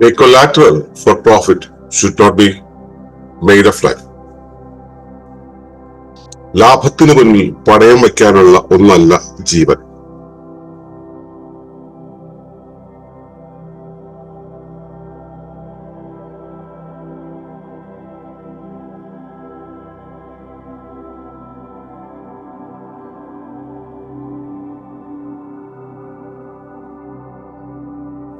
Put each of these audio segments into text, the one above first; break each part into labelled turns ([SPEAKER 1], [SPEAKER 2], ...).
[SPEAKER 1] A collateral for profit should not be made of life. ലാഭത്തിന് മുന്നിൽ പണയം വയ്ക്കാനുള്ള ഒന്നല്ല ജീവൻ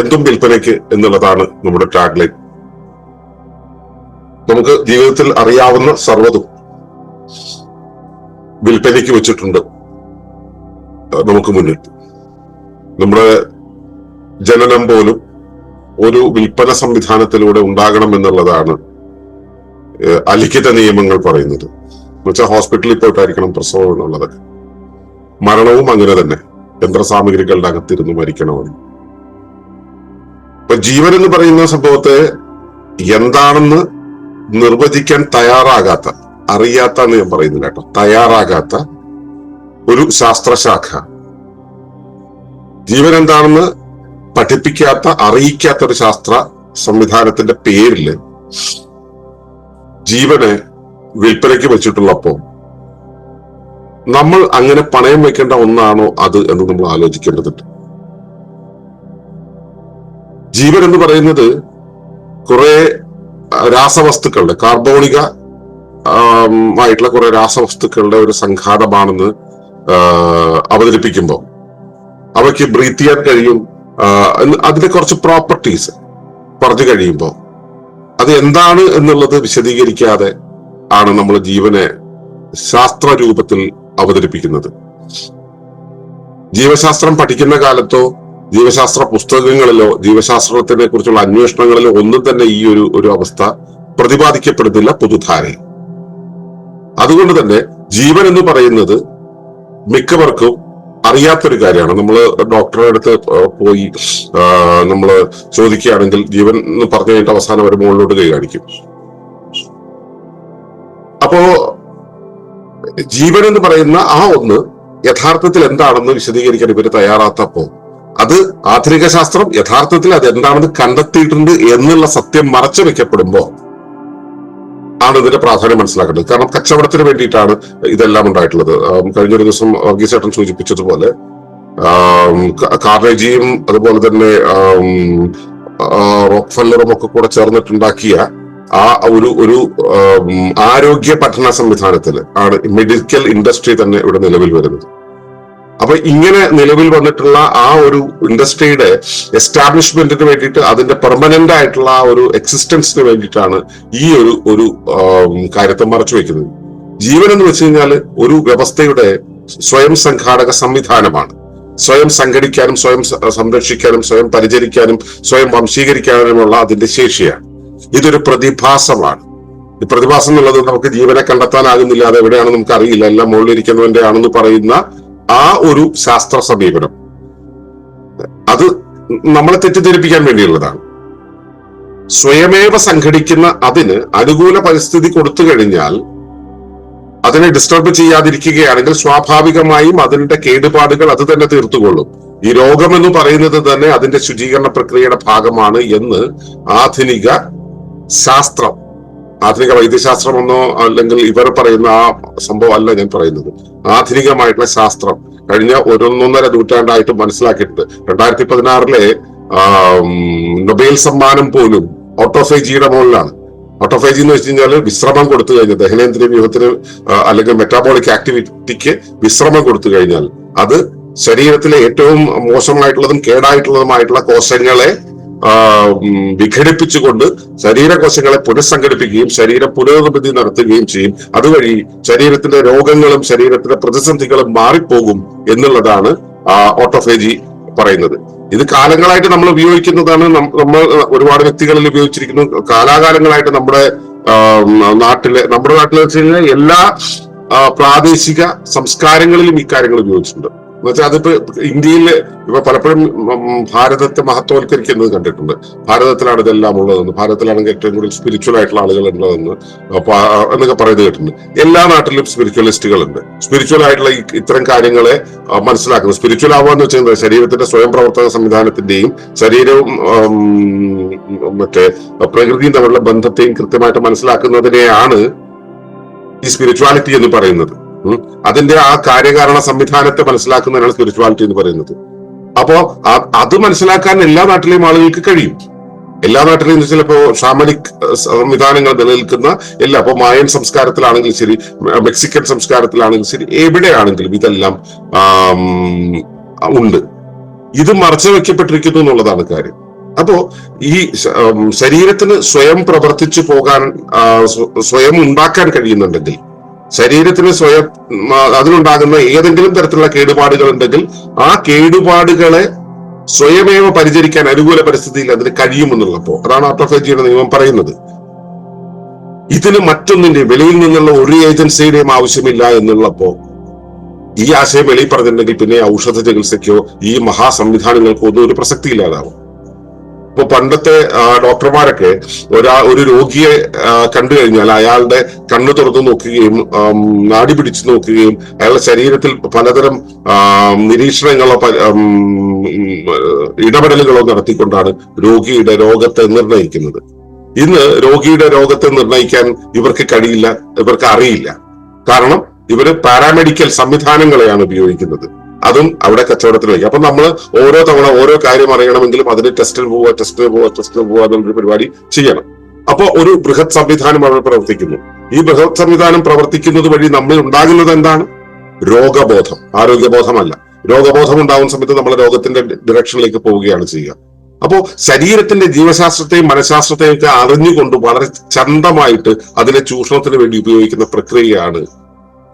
[SPEAKER 1] എന്തും വിൽപ്പനയ്ക്ക് എന്നുള്ളതാണ് നമ്മുടെ ടാഗ്ലൈൻ നമുക്ക് ജീവിതത്തിൽ അറിയാവുന്ന സർവതും വിൽപ്പനയ്ക്ക് വെച്ചിട്ടുണ്ട്. നമുക്ക് മുന്നിൽ. നമ്മുടെ ജനനം പോലും ഒരു വിൽപ്പന സംവിധാനത്തിലൂടെ ഉണ്ടാകണം എന്നുള്ളതാണ് അലിഖിത നിയമങ്ങൾ പറയുന്നത്. എന്നുവെച്ചാൽ ഹോസ്പിറ്റലിൽ പോയിട്ടായിരിക്കണം പ്രസവം എന്നുള്ളതൊക്കെ. മരണവും അങ്ങനെ തന്നെ. യന്ത്രസാമഗ്രികളുടെ അകത്തിരുന്ന് മരിക്കണമെന്ന് ഇപ്പൊ ജീവൻ എന്ന് പറയുന്ന സംഭവത്തെ എന്താണെന്ന് നിർവചിക്കാൻ തയ്യാറാകാത്ത അറിയാത്ത എന്ന് ഞാൻ പറയുന്നില്ല കേട്ടോ. തയ്യാറാകാത്ത ഒരു ശാസ്ത്രശാഖ. ജീവൻ എന്താണെന്ന് പഠിപ്പിക്കാത്ത അറിയിക്കാത്ത ഒരു ശാസ്ത്ര സംവിധാനത്തിന്റെ പേരിൽ ജീവനെ വിൽപ്പനയ്ക്ക് വെച്ചിട്ടുള്ളപ്പോ നമ്മൾ അങ്ങനെ പണയം വെക്കേണ്ട ഒന്നാണോ അത് എന്ന് നമ്മൾ ആലോചിക്കേണ്ടതുണ്ട്. ജീവൻ എന്ന് പറയുന്നത് കുറെ രാസവസ്തുക്കളുടെ കാർബോണിക ആയിട്ടുള്ള കുറെ രാസവസ്തുക്കളുടെ ഒരു സംഘാതമാണെന്ന് അവതരിപ്പിക്കുമ്പോൾ അവയ്ക്ക് ബ്രീത്ത് ചെയ്യാൻ കഴിയും അതിന്റെ കുറച്ച് പ്രോപ്പർട്ടീസ് പറഞ്ഞു കഴിയുമ്പോൾ അത് എന്താണ് എന്നുള്ളത് വിശദീകരിക്കാതെ ആണ് നമ്മൾ ജീവനെ ശാസ്ത്ര രൂപത്തിൽ അവതരിപ്പിക്കുന്നത്. ജീവശാസ്ത്രം പഠിക്കുന്ന കാലത്തോ ജീവശാസ്ത്ര പുസ്തകങ്ങളിലോ ജീവശാസ്ത്രത്തിനെ കുറിച്ചുള്ള അന്വേഷണങ്ങളിലോ ഒന്നും തന്നെ ഈ ഒരു ഒരു അവസ്ഥ പ്രതിപാദിക്കപ്പെടുന്നില്ല പൊതുധാരയിൽ. അതുകൊണ്ട് തന്നെ ജീവൻ എന്ന് പറയുന്നത് മിക്കവർക്കും അറിയാത്തൊരു കാര്യമാണ്. നമ്മൾ ഡോക്ടറുടെ അടുത്ത് പോയി നമ്മൾ ചോദിക്കുകയാണെങ്കിൽ ജീവൻ എന്ന് പറഞ്ഞു കഴിഞ്ഞിട്ട് അവസാനം ഒരു മുകളിലോട്ട് കൈ കാണിക്കും. അപ്പോ ജീവൻ എന്ന് പറയുന്ന ആ ഒന്ന് യഥാർത്ഥത്തിൽ എന്താണെന്ന് വിശദീകരിക്കാൻ ഇവർ തയ്യാറാത്തപ്പോ അത് ആധുനിക ശാസ്ത്രം യഥാർത്ഥത്തിൽ അത് എന്താണെന്ന് കണ്ടെത്തിയിട്ടുണ്ട് എന്നുള്ള സത്യം മറച്ചു വെക്കപ്പെടുമ്പോ ആണ് ഇതിന്റെ പ്രാധാന്യം മനസ്സിലാക്കേണ്ടത്. കാരണം കച്ചവടത്തിന് വേണ്ടിയിട്ടാണ് ഇതെല്ലാം ഉണ്ടായിട്ടുള്ളത്. കഴിഞ്ഞൊരു ദിവസം വർഗീസേട്ടൻ സൂചിപ്പിച്ചതുപോലെ കാർണേജിയും അതുപോലെ തന്നെ റോക്ക്ഫല്ലറും ഒക്കെ കൂടെ ചേർന്നിട്ടുണ്ടാക്കിയ ആ ഒരു ഒരു ആരോഗ്യ പഠന സംവിധാനത്തിൽ ആണ് മെഡിക്കൽ ഇൻഡസ്ട്രി തന്നെ ഇവിടെ നിലവിൽ വരുന്നത്. അപ്പൊ ഇങ്ങനെ നിലവിൽ വന്നിട്ടുള്ള ആ ഒരു ഇൻഡസ്ട്രിയുടെ എസ്റ്റാബ്ലിഷ്മെന്റിന് വേണ്ടിയിട്ട് അതിന്റെ പെർമനന്റ് ആയിട്ടുള്ള ആ ഒരു എക്സിസ്റ്റൻസിന് വേണ്ടിയിട്ടാണ് ഈ ഒരു ഒരു കാര്യത്തെ മറച്ചു വെക്കുന്നത്. ജീവൻ എന്ന് വെച്ച് കഴിഞ്ഞാൽ ഒരു വ്യവസ്ഥയുടെ സ്വയം സംഘാടക സംവിധാനമാണ്. സ്വയം സംഘടിക്കാനും സ്വയം സംരക്ഷിക്കാനും സ്വയം പരിചരിക്കാനും സ്വയം വംശീകരിക്കാനുമുള്ള അതിന്റെ ശേഷിയാണ്. ഇതൊരു പ്രതിഭാസമാണ്. ഈ പ്രതിഭാസം എന്നുള്ളത് നമുക്ക് ജീവനെ കണ്ടെത്താനാകുന്നില്ല അത് എവിടെയാണ് നമുക്ക് അറിയില്ല എല്ലാം മുകളിലിരിക്കുന്നവന്റെ ആണെന്ന് പറയുന്ന ആ ഒരു ശാസ്ത്ര സമീപനം. അത് നമ്മളെ തെറ്റിദ്ധരിപ്പിക്കാൻ വേണ്ടിയുള്ളതാണ്. സ്വയമേവ സംഘടിക്കുന്ന അതിന് അനുകൂല പരിസ്ഥിതി കൊടുത്തു കഴിഞ്ഞാൽ അതിനെ ഡിസ്റ്റർബ് ചെയ്യാതിരിക്കുകയാണെങ്കിൽ സ്വാഭാവികമായും അതിന്റെ കേടുപാടുകൾ അത് തന്നെ തീർത്തുകൊള്ളും. ഈ രോഗം എന്ന് പറയുന്നത് തന്നെ അതിന്റെ ശുചീകരണ പ്രക്രിയയുടെ ഭാഗമാണ് എന്ന് ആധുനിക ശാസ്ത്രം ആധുനിക വൈദ്യശാസ്ത്രം എന്നോ അല്ലെങ്കിൽ ഇവർ പറയുന്ന ആ സംഭവം അല്ല ഞാൻ പറയുന്നത്. ആധുനികമായിട്ടുള്ള ശാസ്ത്രം കഴിഞ്ഞ ഒരൊന്നൊന്നര നൂറ്റാണ്ടായിട്ട് മനസ്സിലാക്കിയിട്ടുണ്ട്. രണ്ടായിരത്തി പതിനാറിലെ നൊബേൽ സമ്മാനം പോലും ഓട്ടോഫേജിയുടെ മുകളിലാണ്. ഓട്ടോഫേജി എന്ന് വെച്ച് കഴിഞ്ഞാൽ വിശ്രമം കൊടുത്തു കഴിഞ്ഞാൽ ദഹനേന്ദ്രിയ വ്യൂഹത്തിന് അല്ലെങ്കിൽ മെറ്റാബോളിക് ആക്ടിവിറ്റിക്ക് വിശ്രമം കൊടുത്തു കഴിഞ്ഞാൽ അത് ശരീരത്തിലെ ഏറ്റവും മോശമായിട്ടുള്ളതും കേടായിട്ടുള്ളതുമായിട്ടുള്ള കോശങ്ങളെ വിഘടിപ്പിച്ചുകൊണ്ട് ശരീരകോശങ്ങളെ പുനഃസംഘടിപ്പിക്കുകയും ശരീര പുനർനിർമ്മിതി നടത്തുകയും ചെയ്യും. അതുവഴി ശരീരത്തിന്റെ രോഗങ്ങളും ശരീരത്തിന്റെ പ്രതിസന്ധികളും മാറിപ്പോകും എന്നുള്ളതാണ് ഓട്ടോഫേജി പറയുന്നത്. ഇത് കാലങ്ങളായിട്ട് നമ്മൾ ഉപയോഗിക്കുന്നതാണ്. നമ്മൾ ഒരുപാട് വ്യക്തികളിൽ ഉപയോഗിച്ചിരിക്കുന്നു. കാലാകാലങ്ങളായിട്ട് നമ്മുടെ നാട്ടിലെ നമ്മുടെ നാട്ടിൽ വെച്ച് കഴിഞ്ഞാൽ എല്ലാ പ്രാദേശിക സംസ്കാരങ്ങളിലും ഇക്കാര്യങ്ങൾ ഉപയോഗിച്ചിട്ടുണ്ട്. എന്ന് വെച്ചാൽ അതിപ്പോ ഇന്ത്യയിൽ ഇപ്പൊ പലപ്പോഴും ഭാരതത്തെ മഹത്വവൽക്കരിക്കുന്നത് കണ്ടിട്ടുണ്ട്. ഭാരതത്തിലാണ് ഇതെല്ലാം ഉള്ളതെന്ന് ഭാരതത്തിലാണെങ്കിൽ ഏറ്റവും കൂടുതൽ സ്പിരിച്വൽ ആയിട്ടുള്ള ആളുകൾ ഉള്ളതെന്ന് എന്നൊക്കെ പറയുന്നത് കേട്ടിട്ടുണ്ട്. എല്ലാ നാട്ടിലും സ്പിരിച്വലിസ്റ്റുകൾ ഉണ്ട് സ്പിരിച്വൽ ആയിട്ടുള്ള ഇത്തരം കാര്യങ്ങളെ മനസ്സിലാക്കുന്നത്. സ്പിരിച്വൽ ആവാന്ന് വെച്ചാൽ ശരീരത്തിന്റെ സ്വയം പ്രവർത്തക സംവിധാനത്തിന്റെയും ശരീരവും മറ്റേ പ്രകൃതിയും തമ്മിലുള്ള ബന്ധത്തെയും കൃത്യമായിട്ട് മനസ്സിലാക്കുന്നതിനെയാണ് ഈ സ്പിരിച്വാലിറ്റി എന്ന് പറയുന്നത്. അതിന്റെ ആ കാര്യകാരണ സംവിധാനത്തെ മനസ്സിലാക്കുന്നതിനാണ് സ്പിരിച്വാലിറ്റി എന്ന് പറയുന്നത്. അപ്പോ അത് മനസ്സിലാക്കാൻ എല്ലാ നാട്ടിലെയും ആളുകൾക്ക് കഴിയും. എല്ലാ നാട്ടിലെയും ചിലപ്പോ ഷാമനിക് സംവിധാനങ്ങൾ നിലനിൽക്കുന്ന എല്ലാ ഇപ്പൊ മായൻ സംസ്കാരത്തിലാണെങ്കിലും ശരി മെക്സിക്കൻ സംസ്കാരത്തിലാണെങ്കിലും ശരി എവിടെയാണെങ്കിലും ഇതെല്ലാം ഉണ്ട്. ഇത് മറച്ചു വെക്കപ്പെട്ടിരിക്കുന്നു എന്നുള്ളതാണ് കാര്യം. അപ്പോ ഈ ശരീരത്തിന് സ്വയം പ്രവർത്തിച്ചു പോകാൻ സ്വയം ഉണ്ടാക്കാൻ കഴിയുന്നുണ്ടെങ്കിൽ ശരീരത്തിന് സ്വയം അതിനുണ്ടാകുന്ന ഏതെങ്കിലും തരത്തിലുള്ള കേടുപാടുകൾ ഉണ്ടെങ്കിൽ ആ കേടുപാടുകളെ സ്വയമേവ പരിചരിക്കാൻ അനുകൂല പരിസ്ഥിതിയിൽ അതിന് കഴിയുമെന്നുള്ളപ്പോ അതാണ് ആർട്ടോഫേജിയുടെ നിയമം പറയുന്നത്. ഇതിന് മറ്റൊന്നിന്റെ വെളിയിൽ നിന്നുള്ള ഒരു ഏജൻസിയുടെയും ആവശ്യമില്ല എന്നുള്ളപ്പോ ഈ ആശയം വെളിയിൽ പറഞ്ഞിട്ടുണ്ടെങ്കിൽ പിന്നെ ഔഷധ ചികിത്സയ്ക്കോ ഈ മഹാസംവിധാനങ്ങൾക്കോ ഒന്നും ഒരു പ്രസക്തി ഇല്ലാതാവും ഇപ്പൊ പണ്ടത്തെ ഡോക്ടർമാരൊക്കെ ഒരാ ഒരു രോഗിയെ കണ്ടു കഴിഞ്ഞാൽ അയാളുടെ കണ്ണു തുറന്നു നോക്കുകയും നാടി പിടിച്ചു നോക്കുകയും അയാളുടെ ശരീരത്തിൽ പലതരം നിരീക്ഷണങ്ങളോ ഇടപെടലുകളോ നടത്തിക്കൊണ്ടാണ് രോഗിയുടെ രോഗത്തെ നിർണയിക്കുന്നത് ഇന്ന് രോഗിയുടെ രോഗത്തെ നിർണയിക്കാൻ ഇവർക്ക് കഴിയില്ല ഇവർക്ക് അറിയില്ല. കാരണം ഇവർ പാരാമെഡിക്കൽ സംവിധാനങ്ങളെയാണ് ഉപയോഗിക്കുന്നത്. അതും അവിടെ കച്ചവടത്തിൽ വയ്ക്കും. അപ്പൊ നമ്മൾ ഓരോ തവണ ഓരോ കാര്യം അറിയണമെങ്കിലും അതിന് ടെസ്റ്റിൽ പോവുക ടെസ്റ്റിൽ പോവുക ടെസ്റ്റിൽ പോവുക എന്നുള്ളൊരു പരിപാടി ചെയ്യണം. അപ്പോൾ ഒരു ബൃഹത് സംവിധാനം അവിടെ പ്രവർത്തിക്കുന്നു. ഈ ബൃഹത് സംവിധാനം പ്രവർത്തിക്കുന്നത് വഴി നമ്മൾ ഉണ്ടാകുന്നത് എന്താണ്? രോഗബോധം. ആരോഗ്യബോധമല്ല. രോഗബോധം ഉണ്ടാകുന്ന സമയത്ത് നമ്മൾ രോഗത്തിന്റെ ഡിറക്ഷനിലേക്ക് പോവുകയാണ് ചെയ്യുക. അപ്പോൾ ശരീരത്തിന്റെ ജീവശാസ്ത്രത്തെയും മനഃശാസ്ത്രത്തെയും ഒക്കെ അറിഞ്ഞുകൊണ്ട് വളരെ ചന്തമായിട്ട് അതിനെ ചൂഷണത്തിന് വേണ്ടി ഉപയോഗിക്കുന്ന പ്രക്രിയയാണ്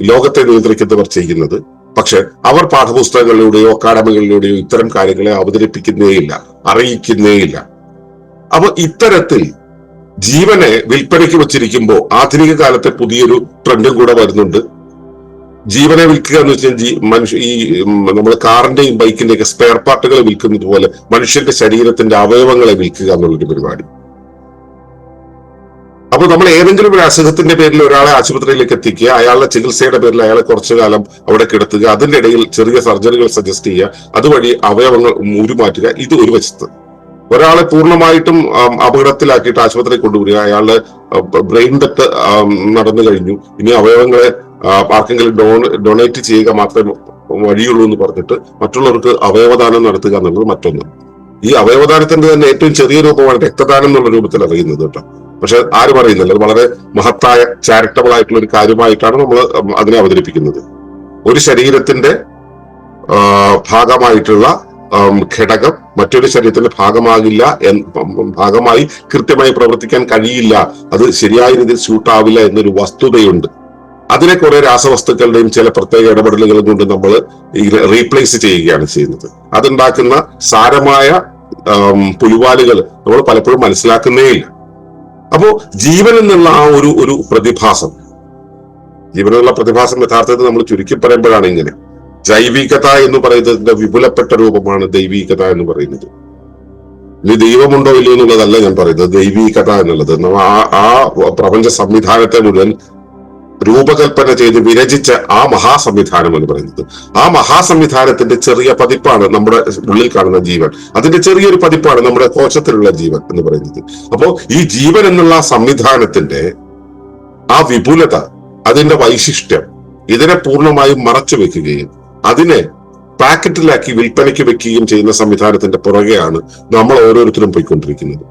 [SPEAKER 1] ലോകത്തെ നിയന്ത്രിക്കുന്നവർ ചെയ്യുന്നത്. പക്ഷെ അവർ പാഠപുസ്തകങ്ങളിലൂടെയോ അക്കാഡമികളിലൂടെയോ ഇത്തരം കാര്യങ്ങളെ അവതരിപ്പിക്കുന്നേയില്ല അറിയിക്കുന്നേയില്ല. അപ്പൊ ഇത്തരത്തിൽ ജീവനെ വിൽപ്പനയ്ക്ക് വെച്ചിരിക്കുമ്പോൾ ആധുനിക കാലത്തെ പുതിയൊരു ട്രെൻഡും കൂടെ വരുന്നുണ്ട്. ജീവനെ വിൽക്കുക എന്ന് വെച്ചാൽ മനുഷ്യ ഈ നമ്മുടെ കാറിന്റെയും ബൈക്കിന്റെയും ഒക്കെ സ്പെയർ പാർട്ടുകൾ വിൽക്കുന്നത് പോലെ മനുഷ്യന്റെ ശരീരത്തിന്റെ അവയവങ്ങളെ വിൽക്കുക എന്നുള്ളൊരു പരിപാടി. അപ്പൊ നമ്മൾ ഏതെങ്കിലും ഒരു അസുഖത്തിന്റെ പേരിൽ ഒരാളെ ആശുപത്രിയിലേക്ക് എത്തിക്കുക അയാളുടെ ചികിത്സയുടെ പേരിൽ അയാളെ കുറച്ചു കാലം അവിടെ കിടത്തുക അതിന്റെ ഇടയിൽ ചെറിയ സർജറികൾ സജസ്റ്റ് ചെയ്യുക അതുവഴി അവയവങ്ങൾ ഊരുമാറ്റുക ഇത് ഒരു വശത്ത്. ഒരാളെ പൂർണമായിട്ടും അപകടത്തിലാക്കിയിട്ട് ആശുപത്രി കൊണ്ടുവരിക അയാളുടെ ബ്രെയിൻ ഡെത്ത് നടന്നു കഴിഞ്ഞു. ഇനി അവയവങ്ങളെ ആർക്കെങ്കിലും ഡൊണേറ്റ് ചെയ്യുക മാത്രമേ വഴിയുള്ളൂ എന്ന് പറഞ്ഞിട്ട് മറ്റുള്ളവർക്ക് അവയവദാനം നടത്തുക എന്നുള്ളത് മറ്റൊന്ന്. ഈ അവയവദാനത്തിന്റെ തന്നെ ഏറ്റവും ചെറിയ രൂപമാണ് രക്തദാനം എന്നുള്ള രൂപത്തിൽ അറിയുന്നത് കേട്ടോ. പക്ഷെ ആരും അറിയുന്നില്ല അത് വളരെ മഹത്തായ ചാരിറ്റബിൾ ആയിട്ടുള്ള ഒരു കാര്യമായിട്ടാണ് നമ്മൾ അതിനെ അവതരിപ്പിക്കുന്നത്. ഒരു ശരീരത്തിന്റെ ഭാഗമായിട്ടുള്ള ഘടകം മറ്റൊരു ശരീരത്തിന്റെ ഭാഗമാകില്ല ഭാഗമായി കൃത്യമായി പ്രവർത്തിക്കാൻ കഴിയില്ല. അത് ശരിയായ രീതിയിൽ സ്യൂട്ടാവില്ല എന്നൊരു വസ്തുതയുണ്ട്. അതിനെ കുറെ രാസവസ്തുക്കളുടെയും ചില പ്രത്യേക ഇടപെടലുകളും കൊണ്ട് നമ്മൾ റീപ്ലേസ് ചെയ്യുകയാണ് ചെയ്യുന്നത്. അതുണ്ടാക്കുന്ന സാരമായ പുലിവാലുകൾ നമ്മൾ പലപ്പോഴും മനസ്സിലാക്കുന്നേയില്ല അപ്പോ ജീവൻ എന്നുള്ള ആ ഒരു ഒരു പ്രതിഭാസം ജീവൻ എന്നുള്ള പ്രതിഭാസം യഥാർത്ഥത്തിൽ നമ്മൾ ചുരുക്കി പറയുമ്പോഴാണ് ഇങ്ങനെ. ജൈവികത എന്ന് പറയുന്നതിന്റെ വിപുലപ്പെട്ട രൂപമാണ് ദൈവികത എന്ന് പറയുന്നത്. ഇനി ദൈവമുണ്ടോ ഇല്ലയോ എന്നുള്ളതല്ല ഞാൻ പറയുന്നത്. ദൈവികത എന്നുള്ളത്. ആ ആ പ്രപഞ്ച സംവിധാനത്തെ മുഴുവൻ രൂപകൽപ്പന ചെയ്ത് വിരചിച്ച ആ മഹാസംവിധാനം എന്ന് പറയുന്നത്. ആ മഹാസംവിധാനത്തിന്റെ ചെറിയ പതിപ്പാണ് നമ്മുടെ ഉള്ളിൽ കാണുന്ന ജീവൻ. അതിന്റെ ചെറിയൊരു പതിപ്പാണ് നമ്മുടെ കോശത്തിലുള്ള ജീവൻ എന്ന് പറയുന്നത്. അപ്പോ ഈ ജീവൻ എന്നുള്ള സംവിധാനത്തിന്റെ ആ വിപുലത അതിന്റെ വൈശിഷ്ട്യം ഇതിനെ പൂർണമായും മറച്ചു വെക്കുകയും അതിനെ പാക്കറ്റിലാക്കി വിൽപ്പനയ്ക്ക് വെക്കുകയും ചെയ്യുന്ന സംവിധാനത്തിന്റെ പുറകെയാണ് നമ്മൾ ഓരോരുത്തരും പോയിക്കൊണ്ടിരിക്കുന്നത്.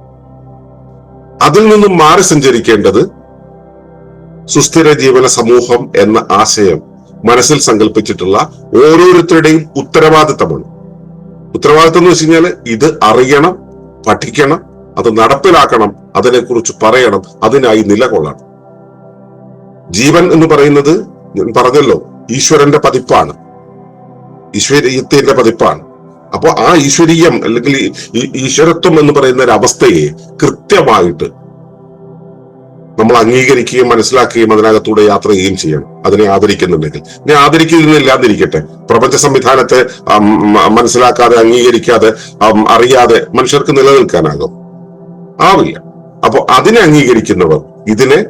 [SPEAKER 1] അതിൽ നിന്നും മാറി സഞ്ചരിക്കേണ്ടത് സുസ്ഥിര ജീവന സമൂഹം എന്ന ആശയം മനസ്സിൽ സങ്കല്പിച്ചിട്ടുള്ള ഓരോരുത്തരുടെയും ഉത്തരവാദിത്തമാണ്. ഉത്തരവാദിത്തം എന്ന് വെച്ച് കഴിഞ്ഞാൽ ഇത് അറിയണം പഠിക്കണം അത് നടപ്പിലാക്കണം അതിനെക്കുറിച്ച് പറയണം അതിനായി നിലകൊള്ളണം. ജീവൻ എന്ന് പറയുന്നത് ഞാൻ പറഞ്ഞല്ലോ ഈശ്വരന്റെ പതിപ്പാണ്. ഈശ്വരീയത്തിന്റെ പതിപ്പാണ്. അപ്പോൾ ആ ഈശ്വരീയം അല്ലെങ്കിൽ ഈശ്വരത്വം എന്ന് പറയുന്ന ഒരു അവസ്ഥയെ കൃത്യമായിട്ട് നമ്മൾ അംഗീകരിക്കുകയും മനസ്സിലാക്കുകയും അതിനകത്തൂടെ യാത്ര ചെയ്യുകയും ചെയ്യണം. അതിനെ ആദരിക്കുന്നുണ്ടെങ്കിൽ. ഇനി ആദരിക്കുന്നില്ലാതിരിക്കട്ടെ പ്രപഞ്ച സംവിധാനത്തെ മനസ്സിലാക്കാതെ അംഗീകരിക്കാതെ അറിയാതെ മനുഷ്യർക്ക് നിലനിൽക്കാനാകും. ആവില്ല. അപ്പോൾ അതിനെ അംഗീകരിക്കുന്നവർ ഇതിനെ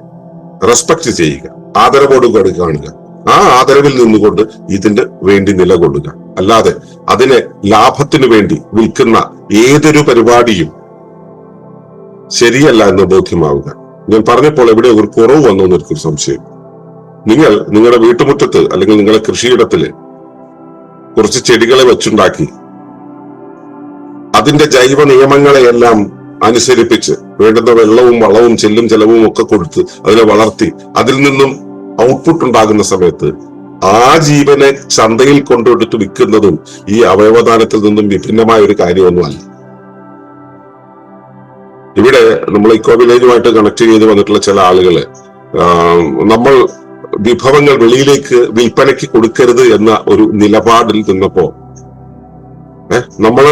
[SPEAKER 1] റെസ്പെക്ട് ചെയ്യുക. ആദരവോടുകൂടി കാണുക. ആ ആദരവിൽ നിന്നുകൊണ്ട് ഇതിന്റെ വേണ്ടി നിലകൊള്ളുക. അല്ലാതെ അതിനെ ലാഭത്തിനു വേണ്ടി വിൽക്കുന്ന ഏതൊരു പരിപാടിയും ശരിയല്ല എന്ന് ബോധ്യമാവുക. ഞാൻ പറഞ്ഞപ്പോൾ എവിടെ ഒരു കുറവ് വന്നു എന്നൊരു സംശയം. നിങ്ങൾ നിങ്ങളുടെ വീട്ടുമുറ്റത്ത് അല്ലെങ്കിൽ നിങ്ങളുടെ കൃഷിയിടത്തിൽ കുറച്ച് ചെടികളെ വെച്ചുണ്ടാക്കി അതിന്റെ ജൈവ നിയമങ്ങളെയെല്ലാം അനുസരിപ്പിച്ച് വേണ്ടുന്ന വെള്ളവും വളവും ചെല്ലും ചെലവും ഒക്കെ കൊടുത്ത് അതിനെ വളർത്തി അതിൽ നിന്നും ഔട്ട്പുട്ട് ഉണ്ടാകുന്ന സമയത്ത് ആ ജീവനെ ചന്തയിൽ കൊണ്ടുവന്നിട്ട് വിൽക്കുന്നതും ഈ അവയവദാനത്തിൽ നിന്നും വിഭിന്നമായ ഒരു കാര്യമൊന്നുമല്ല. ഇവിടെ നമ്മൾ ഇക്കോ വില്ലേജുമായിട്ട് കണക്ട് ചെയ്ത് വന്നിട്ടുള്ള ചില ആളുകൾ നമ്മൾ വിഭവങ്ങൾ വെളിയിലേക്ക് വിൽപ്പനയ്ക്ക് കൊടുക്കരുത് എന്ന ഒരു നിലപാടിൽ നിന്നപ്പോ നമ്മൾ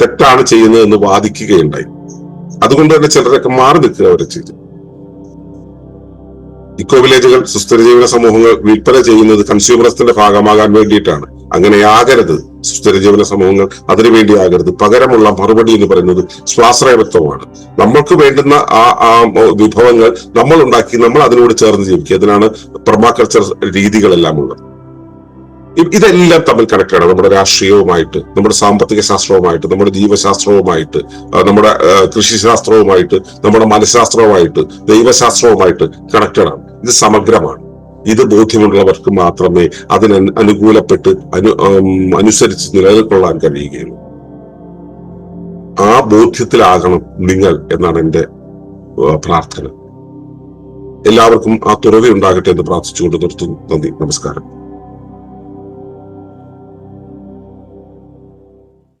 [SPEAKER 1] തെറ്റാണ് ചെയ്യുന്നത് എന്ന് വാദിക്കുകയുണ്ടായി. അതുകൊണ്ട് തന്നെ ചിലരൊക്കെ മാറി നിൽക്കുക അവരെ ചെയ്തു ഇക്കോ വില്ലേജുകൾ സുസ്ഥിര ജീവന സമൂഹങ്ങൾ വിൽപ്പന ചെയ്യുന്നത് കൺസ്യൂമറിസത്തിന്റെ ഭാഗമാകാൻ വേണ്ടിയിട്ടാണ്. അങ്ങനെയാകരുത് സുസ്ഥിര ജീവന സമൂഹങ്ങൾ അതിനു വേണ്ടി ആകരുത്. പകരമുള്ള മറുപടി എന്ന് പറയുന്നത് സ്വാശ്രയത്വമാണ്. നമ്മൾക്ക് വേണ്ടുന്ന ആ ആ വിഭവങ്ങൾ നമ്മൾ ഉണ്ടാക്കി നമ്മൾ അതിനോട് ചേർന്ന് ജീവിക്കുക. അതിനാണ് പെർമാകൾച്ചർ രീതികളെല്ലാം ഉള്ളത് ഇതെല്ലാം തമ്മിൽ കണക്റ്റാണ് നമ്മുടെ രാഷ്ട്രീയവുമായിട്ട് നമ്മുടെ സാമ്പത്തിക ശാസ്ത്രവുമായിട്ട് നമ്മുടെ ജീവശാസ്ത്രവുമായിട്ട് നമ്മുടെ കൃഷി കൃഷിശാസ്ത്രവുമായിട്ട് നമ്മുടെ മനഃശാസ്ത്രവുമായിട്ട് ദൈവശാസ്ത്രവുമായിട്ട് കണക്റ്റഡ് ആണ് ഇത് സമഗ്രമാണ്. ഇത് ബോധ്യമുള്ളവർക്ക് മാത്രമേ അതിന് അനുകൂലപ്പെട്ട് അനു അനുസരിച്ച് നിലനിൽക്കൊള്ളാൻ കഴിയുകയുള്ളൂ. ആ ബോധ്യത്തിലാകണം നിങ്ങൾ എന്നാണ് എന്റെ പ്രാർത്ഥന. എല്ലാവർക്കും ആ തുറവി ഉണ്ടാകട്ടെ എന്ന് പ്രാർത്ഥിച്ചുകൊണ്ട് നിർത്തുന്നു. നന്ദി. നമസ്കാരം.